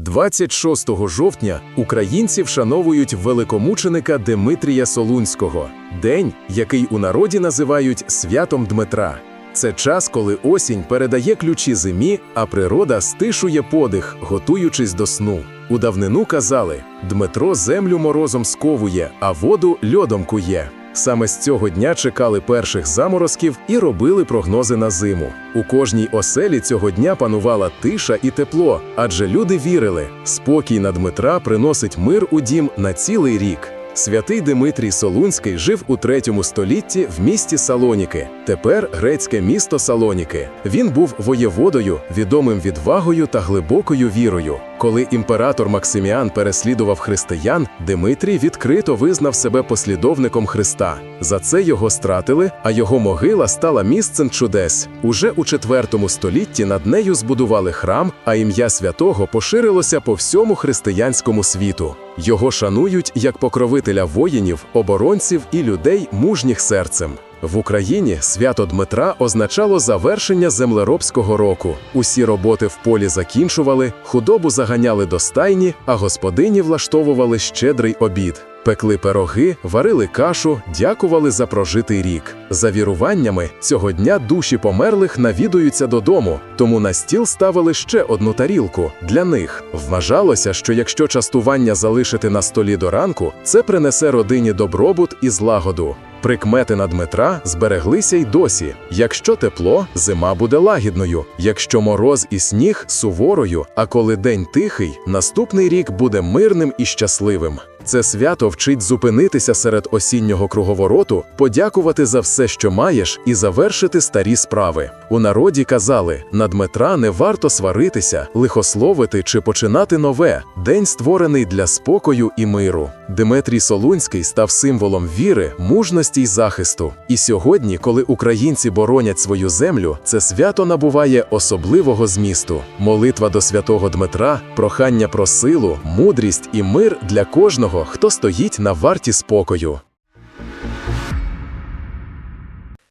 26 жовтня українці вшановують великомученика Димитрія Солунського, день, який у народі називають святом Дмитра. Це час, коли осінь передає ключі зимі, а природа стишує подих, готуючись до сну. У давнину казали: Дмитро землю морозом сковує, а воду льодом кує. Саме з цього дня чекали перших заморозків і робили прогнози на зиму. У кожній оселі цього дня панувала тиша і тепло, адже люди вірили, спокій на Дмитра приносить мир у дім на цілий рік. Святий Димитрій Солунський жив у третьому столітті в місті Салоніки, тепер грецьке місто Салоніки. Він був воєводою, відомим відвагою та глибокою вірою. Коли імператор Максиміан переслідував християн, Димитрій відкрито визнав себе послідовником Христа. За це його стратили, а його могила стала місцем чудес. Уже у IV столітті над нею збудували храм, а ім'я святого поширилося по всьому християнському світу. Його шанують як покровителя воїнів, оборонців і людей мужніх серцем. В Україні свято Дмитра означало завершення землеробського року. Усі роботи в полі закінчували, худобу заганяли до стайні, а господині влаштовували щедрий обід. Пекли пироги, варили кашу, дякували за прожитий рік. За віруваннями, цього дня душі померлих навідуються додому, тому на стіл ставили ще одну тарілку для них. Вважалося, що якщо частування залишити на столі до ранку, це принесе родині добробут і злагоду. Прикмети на Дмитра збереглися й досі. Якщо тепло, зима буде лагідною, якщо мороз і сніг суворою, а коли день тихий, наступний рік буде мирним і щасливим. Це свято вчить зупинитися серед осіннього круговороту, подякувати за все, що маєш, і завершити старі справи. У народі казали: на Дмитра не варто сваритися, лихословити чи починати нове. День створений для спокою і миру. Дмитрій Солунський став символом віри, мужності й захисту. І сьогодні, коли українці боронять свою землю, це свято набуває особливого змісту. Молитва до святого Дмитра, прохання про силу, мудрість і мир для кожного, хто стоїть на варті спокою.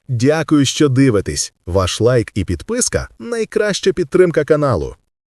Дякую, що дивитесь. Ваш лайк і підписка найкраща підтримка каналу.